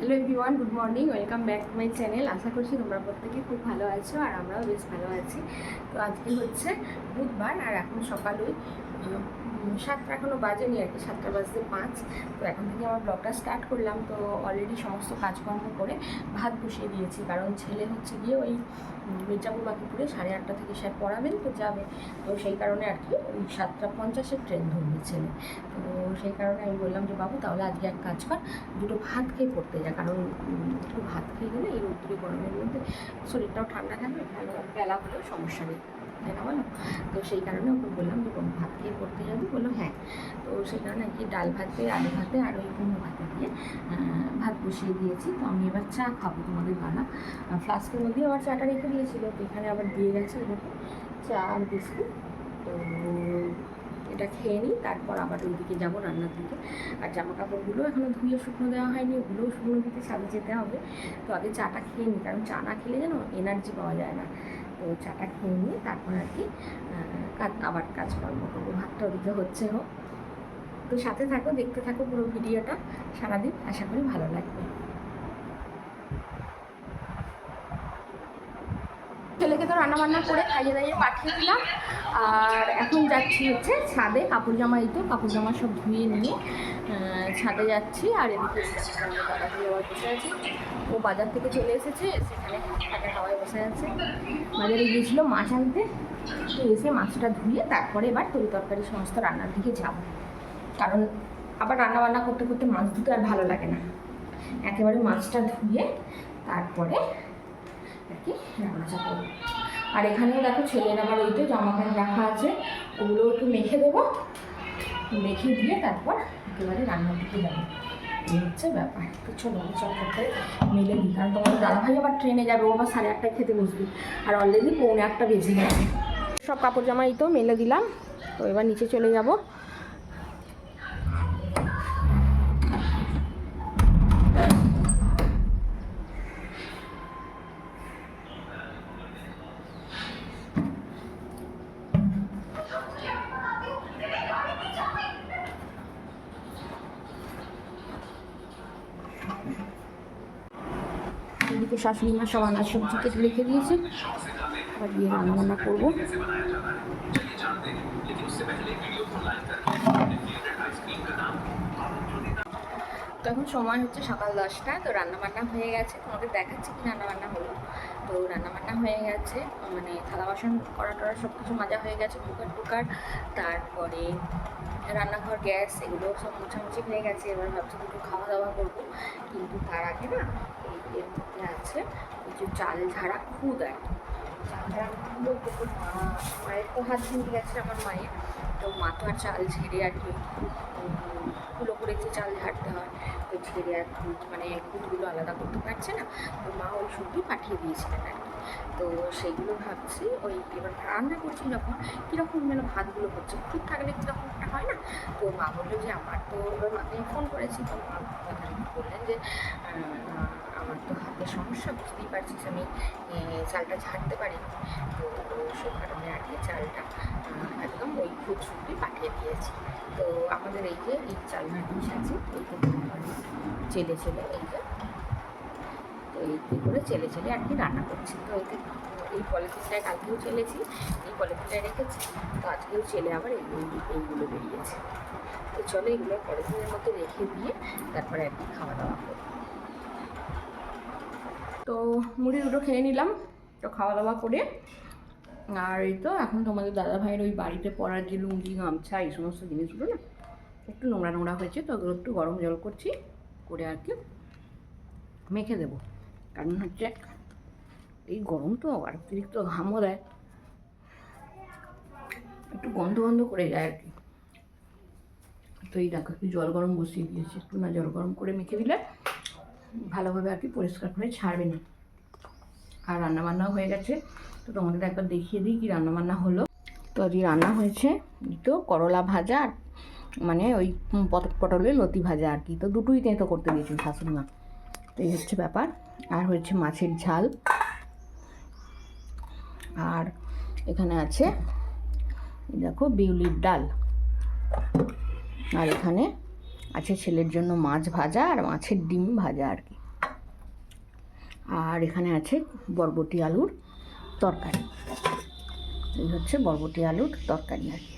Hello everyone good morning welcome back to my channel আশা করছি তোমরা প্রত্যেকে খুব ভালো আছো আর আমরাও বেশ ভালো আছি। তো আজকে হচ্ছে বুধবার আর এখন সকাল ওই সাতটা এখনও বাজেনি আর কি, সাতটা বাজতে পাঁচ। তো এখন থেকে আমার ব্লগটা স্টার্ট করলাম। তো অলরেডি সমস্ত কাজকর্ম করে ভাত বসিয়ে দিয়েছি। কারণ ছেলে হচ্ছে গিয়ে ওই মির্জাপুর বাকিপুরে সাড়ে আটটা থেকে স্যার পড়াবেন, তো যাবে। তো সেই কারণে আর কি ওই সাতটা পঞ্চাশের ট্রেন ধরবে ছেলে। তো সেই কারণে আমি বললাম যে, বাবু, তাহলে আজকে এক কাজ কর, দুটো ভাত খেয়ে পড়তে যা। কারণ একটু ভাত খেয়ে গেলে এই রোদ্দুরে, গরমের মধ্যে শরীরটাও ঠান্ডা থাকবে, ভালো বেলা হলেও সমস্যা নেই। তাই না বলো? তো সেই কারণে ওকে বললাম যে কোনো ভাত খেয়ে পড়তে যাবি? বলল হ্যাঁ। তো সেই কারণে আর কি ডাল ভাতে, আলু ভাতে আর ওই কুমড়ো ভাতে দিয়ে ভাত বসিয়ে দিয়েছি। তো আমি এবার চা খাব তোমাদের বানা। ফ্লাস্কের মধ্যে আবার চাটা রেখে দিয়েছিল। তো এখানে আবার দিয়ে গেছে এরকম চা আর বিস্কুট। তো এটা খেয়ে নিই, তারপর আবার ওইদিকে যাব রান্নার দিকে। আর জামা কাপড়গুলো এখনও ধুয়ে শুকনো দেওয়া হয়নি, ওগুলোও শুকনো দিতে ছাদে যেতে হবে। তো আগে চাটা খেয়ে নিই, কারণ চা না খেলে যেন এনার্জি পাওয়া যায় না। তো চাটা খেয়ে নিয়ে তারপর আর কি আবার কাজকর্ম করব। ভাতটা ওদিকে হচ্ছে হোক। তো সাথে থাকো, দেখতে থাকো পুরো ভিডিওটা সারাদিন। আশা করি ভালো লাগবে। ছেলেকে তো রান্না বান্না করে খাইয়ে দাইয়ে পাঠিয়ে দিলাম। আর এখন যাচ্ছি হচ্ছে ছাদে কাপড় জামা এই তো কাপড় জামা সব ধুয়ে নিয়ে ছাদে যাচ্ছি। আর এদিকে বসে আছি ও বাজার থেকে চলে এসেছে, সেখানে হাওয়ায় বসে আছে। বাজারে গিয়েছিল মাছ আনতে, তো এসে মাছটা ধুয়ে তারপরে এবার তরি তরকারি সমস্ত রান্নার দিকে যাব। কারণ আবার রান্না বান্না করতে করতে মাছ ধুতে আর ভালো লাগে না। একেবারে মাছটা ধুয়ে তারপরে করব। আর এখানেও দেখো ছেলের আবার ওই তো জামা প্যান্ট রাখা আছে। ওগুলো একটু মেখে দেবো। মেখে দিয়ে তারপর একেবারে রান্নার দিকে যাব। এই হচ্ছে ব্যাপার। তো চলো চল করতে মেলে দিই। কারণ তোমার দাদাভাই আবার ট্রেনে যাবে, ও আবার সাড়ে আটটায় খেতে বসবি। আর অলরেডি পৌনে একটা বেজে গেছে। সব কাপড় জামা এই তো মেলে দিলাম। তো এবার নিচে চলে যাব। শাশুড়ি মা সব আনাজ সবজি রেখে দিয়েছে। আবার দিয়ে রান্নাবান্না করব। তো এখন সময় হচ্ছে সকাল দশটা, তো রান্নাবান্না হয়ে গেছে। তোমাদের দেখাচ্ছি কি রান্নাবান্না হলো। তো রান্নাবান্না হয়ে গেছে মানে থালা বাসন করা টরা সব কিছু মাজা হয়ে গেছে, কুকার টুকার। তারপরে রান্নাঘর, গ্যাস এগুলো সব মোছামুছি হয়ে গেছে। এবার ভাবছি দুটো খাওয়া দাওয়া করব। কিন্তু তার আগে না এর মধ্যে আছে যে চাল ঝাড়া খুদ আর চাল ঝাড়া খুদ বলতে মা, মায়ের তো হাত ভেঙে গেছে আমার মায়ের। তো মা তো আর চাল ঝেড়ে আর কি, কুলো করে যে চাল ঝাড়তে হয়, তো ঝেড়ে আর মানে খুদগুলো আলাদা করতে পারছে না। তো মা ওই শুধু পাঠিয়ে দিয়েছিলেন আর কি। তো সেইগুলো ভাবছি, ওই এবার রান্না করছি যখন, কীরকম যেন ভাতগুলো হচ্ছে, খুব থাকলে কীরকম একটা হয় না? তো মা বলল যে, আমার তো এবার মাকে ফোন করেছি, তো মা বললেন যে আমার তো হাতের সমস্যা, বুঝতেই পারছিস আমি চালটা ঝাড়তে পারি। তো সেই কারণে আর কি চালটা একদম ওই খুব শুকিয়ে পাঠিয়ে দিয়েছি। তো আমাদের এই যে, এই চাল ভাটিস আছে চেলে চেলে, এই যে, তো এই করে চেলে চেলে আর কি রান্না করছি। তো এতে এই পলিথিনটায় কালকেও চেলেছি, এই পলিথিনটায় রেখেছি, তো আজকেও চেলে আবার এই, এই- এইগুলো বেরিয়েছে। তো চলো এগুলো পলিথিনের মধ্যে রেখে দিয়ে তারপরে কি খাওয়া দাওয়া করব। তো মুড়ি দুটো খেয়ে নিলাম, তো খাওয়া দাওয়া করে। আর এই তো এখন তোমাদের দাদা ভাইয়ের ওই বাড়িতে পড়ার যে লুঙ্গি, গামছা, এই সমস্ত জিনিসগুলো না, একটু নোংরা নোংরা হয়েছে, তো ওগুলো একটু গরম জল করছি, করে আর কি মেখে দেবো। কারণ হচ্ছে এই গরম তো আর অতিরিক্ত ঘামও দেয়। একটু গন্ধ গন্ধ করে যায় আর কি। তো এই দেখো, একটু জল গরম বসিয়ে দিয়েছি, একটু না জল গরম করে মেখে দিলে ভালোভাবে আর কি পরিষ্কার করে ছাড়বে না। আর রান্নাবান্নাও হয়ে গেছে। তো তোমাদের একবার দেখিয়ে দিই কি রান্নাবান্না হলো। তো আজকে রান্না হয়েছে তো করলা ভাজা আর মানে ওই পটলের লতি ভাজা আর কি। তো দুটোই তেঁতো করতে দিয়েছি শাশুড়ি মা। তো এই হচ্ছে ব্যাপার। আর হচ্ছে মাছের ঝাল। আর এখানে আছে দেখো বিউলির ডাল। আর এখানে আছে ছেলের জন্য মাছ ভাজা আর মাছের ডিম ভাজা আর কি। আর এখানে আছে বরবটি আলুর তরকারি। এই হচ্ছে বরবটি আলুর তরকারি আর কি।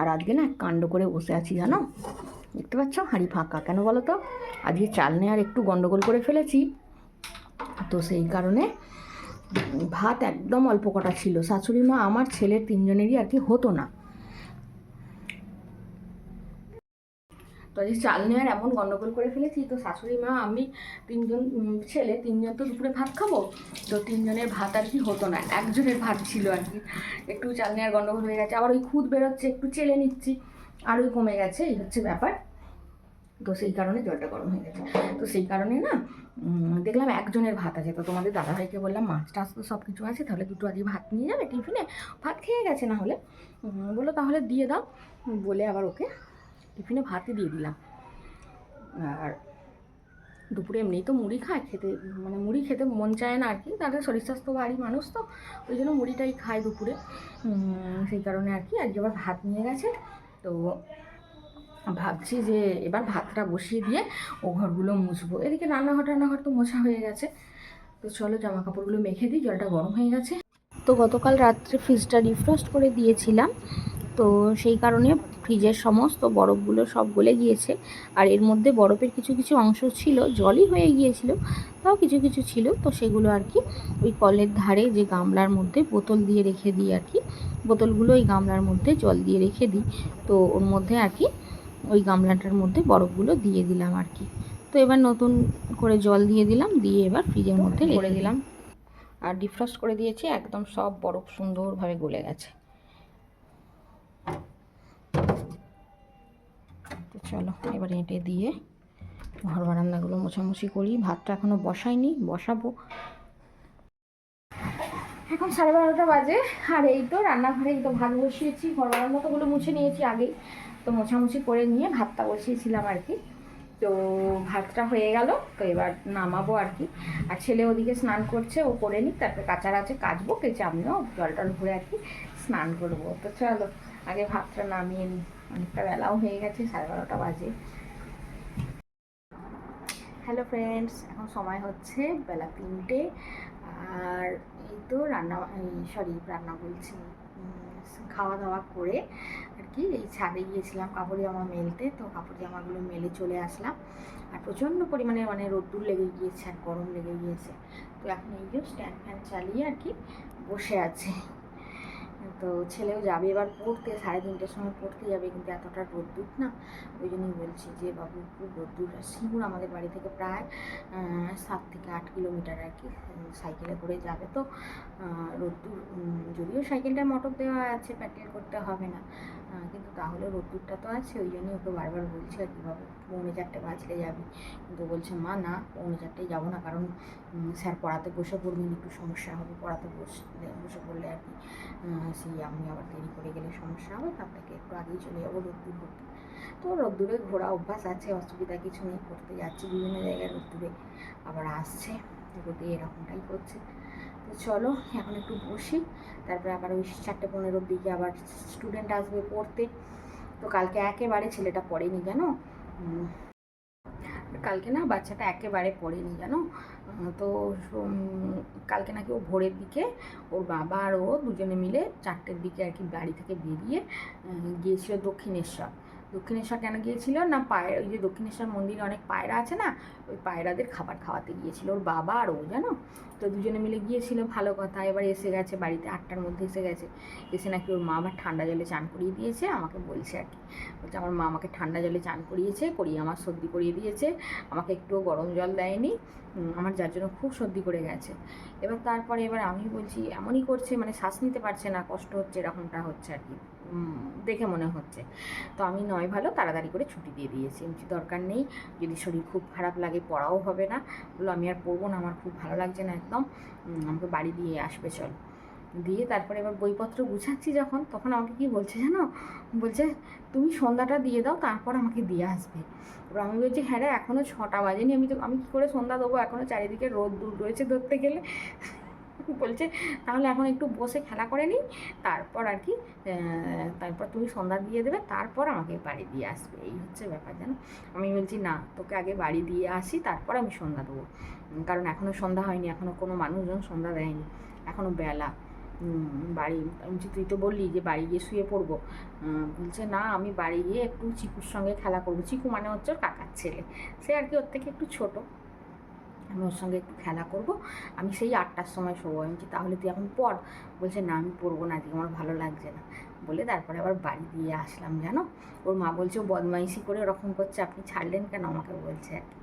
আর আজকে না কাণ্ড করে বসে আছি, জানো? দেখতে পাচ্ছ? হাঁড়ি ফাঁকা। কেন বলো তো? আজকে চাল আর একটু গন্ডগোল করে ফেলেছি। তো সেই কারণে ভাত একদম অল্প কটা ছিল। শাশুড়ি মা, আমার ছেলের তিনজনেরই আর কি হতো না। তো আজকে চাল নেওয়ার এমন গন্ডগোল করে ফেলেছি, তো শাশুড়ি মা, আমি তিনজন ছেলে, তিনজন তো দুপুরে ভাত খাব, তো তিনজনের ভাত আর কি হতো না, একজনের ভাত ছিল আর কি। একটু চাল নেওয়ার গন্ডগোল হয়ে গেছে, আবার ওই খুদ বেরোচ্ছে, একটু চেলে নিচ্ছি, আর ওই কমে গেছে, এই হচ্ছে ব্যাপার। তো সেই কারণে জলটা গরম হয়ে গেছে। তো সেই কারণে না দেখলাম একজনের ভাত আছে, তো তোমাদের দাদাভাইকে বললাম, মাছ টাছ তো সব কিছু আছে, তাহলে দুটো আজকে ভাত নিয়ে যাবে টিফিনে, ভাত খেয়ে গেছে না হলে। বলল তাহলে দিয়ে দাও, বলে আবার ওকে টিফিনে ভাতই দিয়ে দিলাম। আর দুপুরে এমনিই তো মুড়ি খায়, খেতে মানে মুড়ি খেতে মন চায় না আর কি। তাদের শরীর স্বাস্থ্য ভারী মানুষ তো, ওই জন্য মুড়িটাই খায় দুপুরে। সেই কারণে আর কি, আজকে আবার ভাত নিয়ে গেছে। তো ভাবছি যে এবার ভাতটা বসিয়ে দিয়ে ও ঘরগুলো মুছবো। এদিকে রান্নাঘর রান্নাঘর তো মোছা হয়ে গেছে। তো চলো জামা কাপড়গুলো মেখে দিই, জলটা গরম হয়ে গেছে। তো গতকাল রাত্রে ফ্রিজটা ডিফ্রস্ট করে দিয়েছিলাম। তো সেই কারণে ফ্রিজের সমস্ত বরফগুলো সব গলে গিয়েছে। আর এর মধ্যে বরফের কিছু কিছু অংশ ছিল, জলই হয়ে গিয়েছিল, তাও কিছু কিছু ছিল। তো সেগুলো আর কি ওই কলের ধারে যে গামলার মধ্যে বোতল দিয়ে রেখে দিই আর কি, বোতলগুলো ওই গামলার মধ্যে জল দিয়ে রেখে দিই। তো ওর মধ্যে আর কি ওই গামলাটার মধ্যে বরফগুলো দিয়ে দিলাম আর কি। তো এবার নতুন করে জল দিয়ে দিলাম, দিয়ে এবার ফ্রিজের মধ্যে রেখে দিলাম। আর ডিফ্রস্ট করে দিয়েছি, একদম সব বরফ সুন্দরভাবে গলে গেছে। চলো, এবার এঁটে দিয়ে ঘর বারান্দাগুলো মোছামুছি করি। ভাতটা এখনও বসাইনি, বসাবো। এখন সাড়ে বারোটা বাজে, আর এই তো রান্নাঘরে এই তো ভাত বসিয়েছি, ঘর বারান্দা তোগুলো মুছে নিয়েছি আগেই। তো মোছামুছি করে নিয়ে ভাতটা বসিয়েছিলাম আর কি। তো ভাতটা হয়ে গেল, তো এবার নামাবো আর কি। আর ছেলে ওদিকে স্নান করছে, ও করে নিক, তারপরে কাচার আছে কাচবো, কেচে আমিও জল টল ভরে আর কি স্নান করব। তো চলো, আগে ভাতটা নামিয়ে নিই। অনেকটা বেলাও হয়ে গেছে, সাড়ে বারোটা বাজে। হ্যালো ফ্রেন্ডস এখন সময় হচ্ছে বেলা তিনটে। আর এই তো রান্না সরি রান্না বলছি। খাওয়া দাওয়া করে আর কি, এই ছাদে গিয়েছিলাম কাপড় জামা মেলতে, তো কাপড় জামাগুলো মেলে চলে আসলাম। আর প্রচণ্ড পরিমাণে মানে রোদ্দুর লেগে গিয়েছে আর গরম লেগে গিয়েছে। তো এখন এই যে স্ট্যান্ড ফ্যান চালিয়ে আর কি বসে আছে। তো ছেলেও যাবে। এবার পড়তে, সাড়ে তিনটের সময় পড়তে যাবে, কিন্তু এতটা রোদ্দুর না। ওই জন্যই বলছি যে, বাবু, খুব রোদ্দুর সিঙ্গুর আমাদের বাড়ি থেকে প্রায় সাত থেকে আট কিলোমিটার আর কি সাইকেলে করে যাবে তো। রোদ্দুর যদিও সাইকেলটা মোটর দেওয়া আছে প্যাটেল করতে হবে না। কিন্তু তাহলে রোদ্দুরটা তো আছে, ওই জন্যই ওকে বারবার বলছি আর কি, বাবু পৌনে চারটে বাজলে যাবি। কিন্তু বলছে মা না পৌনে চারটেই যাব না কারণ স্যার পড়াতে বসে পড়বেন একটু সমস্যা হবে পড়াতে বসলে বসে পড়লে আর কি সেই আমি আবার দেরি করে গেলে সমস্যা হবে তার থেকে একটু আগেই চলে যাব রোদ্দুর করতে। তো রোদ্দুরে ঘোরা অভ্যাস আছে অসুবিধা কিছু নেই করতে যাচ্ছি বিভিন্ন জায়গায় রোদ্দুরে আবার আসছে রোদে এরকমটাই করছে। তো চলো এখন একটু বসি তারপরে আবার ওই চারটে পনেরোর দিকে আবার স্টুডেন্ট আসবে পড়তে। তো কালকে একেবারে ছেলেটা পড়েনি উম, কালকে না বাচ্চাটা একেবারে পড়েনি, জানো? তো কালকে নাকি ও ভোরের দিকে ওর বাবা আর ও দুজনে মিলে চারটের দিকে আর কি বাড়ি থেকে বেরিয়ে গিয়েছিল দক্ষিণেশ্বর। দক্ষিণেশ্বর কেন গিয়েছিল? না পায়রা ওই যে দক্ষিণেশ্বর মন্দিরে অনেক পায়রা আছে না? ওই পায়রাদের খাবার খাওয়াতে গিয়েছিল ওর বাবা আর ও, জানো? তো দুজনে মিলে গিয়েছিল, ভালো কথা। এবার এসে গেছে, বাড়িতে আটটার মধ্যে এসে গেছে। এসে নাকি ওর মা আবার ঠান্ডা জলে চান করিয়ে দিয়েছে, আমাকে বলছে আর কি। বলছে, আমার মা আমাকে ঠান্ডা জলে চান করিয়েছে, করিয়ে আমার সর্দি করিয়ে দিয়েছে। আমাকে একটুও গরম জল দেয়নি। আমার যার জন্য খুব সর্দি করে গেছে। এবার তারপরে এবার আমি বলছি, এমনই করছে মানে শ্বাস নিতে পারছে না, কষ্ট হচ্ছে, এরকমটা হচ্ছে আর কি। দেখে মনে হচ্ছে। তো আমি নয় ভালো তাড়াতাড়ি করে ছুটি দিয়ে দিয়েছি। বলছি দরকার নেই। যদি শরীর খুব খারাপ লাগে পড়াও হবে না। বলল, আমি আর পড়ব না, আমার খুব ভালো লাগছে না একদম। আমাকে বাড়ি দিয়ে আসবে, চল। দিয়ে তারপরে এবার বইপত্র গুছাচ্ছি যখন, তখন আমাকে কি বলছে জানো? বলছে, তুমি সন্ধ্যাটা দিয়ে দাও, তারপর আমাকে দিয়ে আসবে। এবার আমি বলছি হ্যাঁ রে এখনও ছটা বাজেনি। আমি তো, আমি কী করে সন্ধ্যা দেবো? এখনও চারিদিকে রোদ দূর রয়েছে ধরতে গেলে। বলছে তাহলে এখন একটু বসে খেলা করে নিই তারপর আর কি তারপর তুমি সন্ধ্যা দিয়ে দেবে তারপর আমাকে বাড়ি দিয়ে আসবে। এই হচ্ছে ব্যাপার জানো? আমি বলছি না তোকে আগে বাড়ি দিয়ে আসি তারপর আমি সন্ধ্যা দেবো। কারণ এখনও সন্ধ্যা হয়নি এখনও কোনো মানুষজন সন্ধ্যা দেয়নি এখনও বেলা। বাড়ি বলছি, তুই তো বললি যে বাড়ি গিয়ে শুয়ে পড়ব। বলছে না আমি বাড়ি গিয়ে একটু চিকুর সঙ্গে খেলা করব। চিকু মানে হচ্ছে ওর কাকার ছেলে। সে আর কি ওর থেকে একটু ছোট। আমি ওর সঙ্গে একটু খেলা করব। আমি সেই আটটার সময় শোবো। আমি বলছি, তাহলে তুই এখন পড়। বলছে না আমি পড়ব না আজকে আমার ভালো লাগছে না। বলে তারপরে আবার বাড়ি দিয়ে আসলাম জানো? ওর মা বলছে ও বদমাইশি করে ওরকম করছে আপনি ছাড়লেন কেন? আমাকে বলছে আর কি।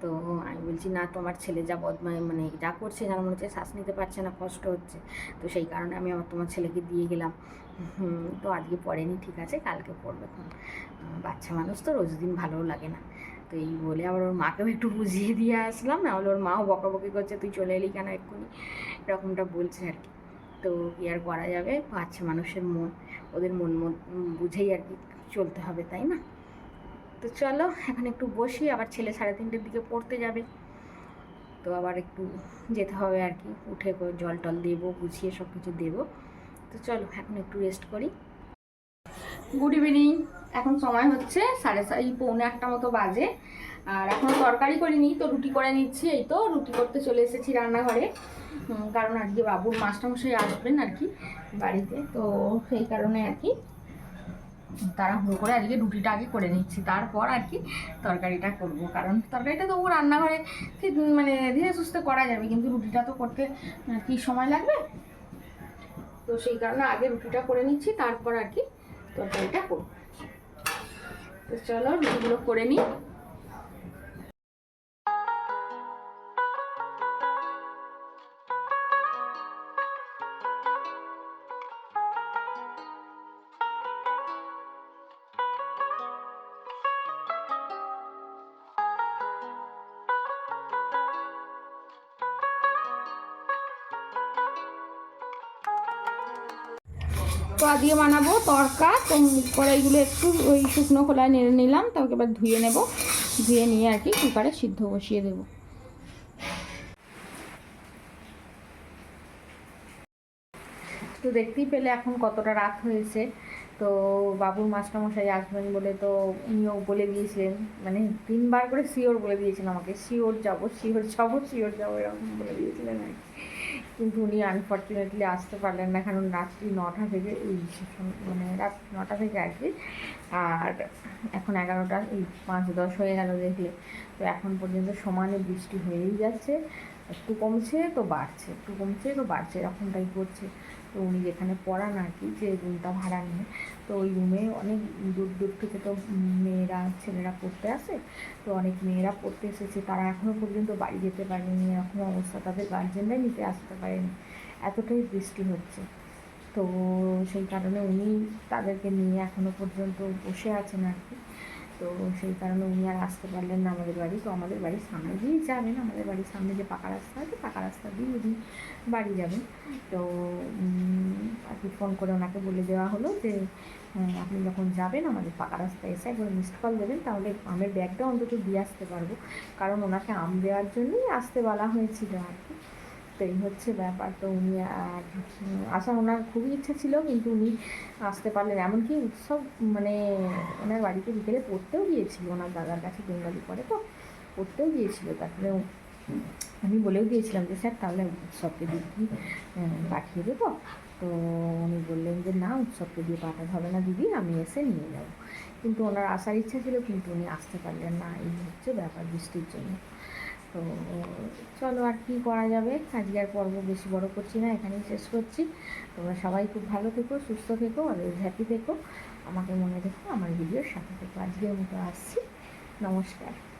তো আমি বলছি না তোমার ছেলে যা বদমাই মানে যা করছে যেন মনে হচ্ছে শ্বাস নিতে পারছে না কষ্ট হচ্ছে। তো সেই কারণে আমি আমার তোমার ছেলেকে দিয়ে গেলাম। তো আজকে পড়েনি ঠিক আছে কালকে পড়বে। বাচ্চা মানুষ তো রোজ দিন ভালোও লাগে না। তো এই বলে, আবার ওর মাকেও একটু বুঝিয়ে দিয়ে আসলাম। নাহলে ওর মাও বকাবকি করছে, তুই চলে এলি কেন এক্ষুনি? এরকমটা বলছে আর কি। তো কি আর করা যাবে? বাচ্চা মানুষের মন। ওদের মন মন বুঝেই আর কি চলতে হবে, তাই না? তো চলো, এখন একটু বসি, আবার ছেলে সাড়ে তিনটের দিকে পড়তে যাবে। তো আবার একটু যেতে হবে আর কি। উঠে জল টল দেবো, গুছিয়ে সব কিছু দেবো। তো চলো, এখন একটু রেস্ট করি। গুড ইভিনিং এখন সময় হচ্ছে সাড়ে সা- এই পৌনে একটা মতো বাজে। আর এখনও তরকারি করিনি, তো রুটি করে নিচ্ছি। এই তো রুটি করতে চলে এসেছি রান্নাঘরে। কারণ আজকে বাবুর মাস্টারমশাই আসবেন আর কি বাড়িতে, তো সেই কারণে আর কি তাড়াহুড়ো করে আজকে রুটিটা আগে করে নিচ্ছি। তারপর আর কি তরকারিটা করব। কারণ তরকারিটা তবু রান্নাঘরে মানে ধীরে সুস্থে করা যাবে, কিন্তু রুটিটা তো করতে কি সময় লাগবে? তো সেই কারণে আগে রুটিটা করে নিচ্ছি, তারপর আর কি তরকারিটা করব। তো চলো রুটিগুলো করে নিই। তো দিয়ে বানাবো তরকা তো কড়াইগুলো একটু ওই শুকনো খোলায় নেড়ে নিলাম তারপর এবার ধুয়ে নেব। ধুয়ে নিয়ে আর কি কুকারে সিদ্ধ বসিয়ে দেবো। তো দেখতেই পেলে এখন কতটা রাত হয়েছে। তো বাবুর মাস্টারমশাই আসবেন বলে তো উনিও বলে দিয়েছিলেন মানে তিনবার করে শিওর বলে দিয়েছেন আমাকে, শিওর যাব শিওর যাব শিওর যাব, এরকম বলে দিয়েছিলেন আর কিন্তু উনি আনফর্চুনেটলি আসতে পারলেন না, কারণ রাত্রি নটা থেকে এই মানে রাত নটা থেকে আর কি, আর এখন এগারোটা, এই পাঁচ দশ হয়ে গেল দেখলে। তো এখন পর্যন্ত সমানে বৃষ্টি হয়েই যাচ্ছে, একটু কমছে তো বাড়ছে, একটু কমছে তো বাড়ছে, এরকমটাই করছে। তো উনি যেখানে পড়ান আর কি, যে রুমটা ভাড়া নিয়ে। তো ওই রুমে অনেক দূর দূর থেকে তো মেয়েরা, ছেলেরা পড়তে আসে। তো অনেক মেয়েরা পড়তে এসেছে। তারা এখনও পর্যন্ত বাড়ি যেতে পারেনি এরকম অবস্থা তাদের গার্জেনরাই নিতে আসতে পারেনি। এতটাই বৃষ্টি হচ্ছে। তো সেই কারণে উনি তাদেরকে নিয়ে এখনও পর্যন্ত বসে আছেন আর কি। তো সেই কারণে উনি আর আসতে পারলেন না আমাদের বাড়ি। তো আমাদের বাড়ির সামনে দিয়েই যাবেন, আমাদের বাড়ির সামনে যে পাকা রাস্তা আছে, পাকা রাস্তা দিয়ে উনি বাড়ি যাবেন। তো আর কি ফোন করে ওনাকে বলে দেওয়া হলো যে আপনি যখন যাবেন আমাদের পাকা রাস্তায় এসে একবার মিসড কল দেবেন, তাহলে আমের ব্যাগটা অন্তত দিয়ে আসতে পারব। কারণ ওনাকে আম দেওয়ার জন্যই আসতে বলা হয়েছিল আর কি। তো এই হচ্ছে ব্যাপার। তো উনি আসার ওনার খুবই ইচ্ছা ছিল, কিন্তু উনি আসতে পারলেন এমনকি উৎসব মানে ওনার বাড়িতে বিকেলে পড়তেও গিয়েছিল, ওনার দাদার কাছে বেঙ্গালি পড়ে, তো পড়তেও গিয়েছিল তারপরে আমি বলেও দিয়েছিলাম যে, স্যার, তাহলে উৎসবকে দিয়ে কি পাঠিয়ে দেবো। তো উনি বললেন যে, না, উৎসবকে দিয়ে পাঠাতে হবে না দিদি, আমি এসে নিয়ে যাব। কিন্তু ওনার আসার ইচ্ছা ছিল, কিন্তু উনি আসতে পারলেন না। এই হচ্ছে ব্যাপার বৃষ্টির জন্য। তো, চলো আর কি করা যাবে? আজকে আর পর্ব বেশি বড় করছি না, এখানেই শেষ করছি। তোমরা সবাই খুব ভালো থেকো, সুস্থ থেকো অলওয়েজ হ্যাপি থেকো। আমাকে মনে রেখো, আমার ভিডিওর সাথে থেকো। আজকের মতো আসছি। নমস্কার।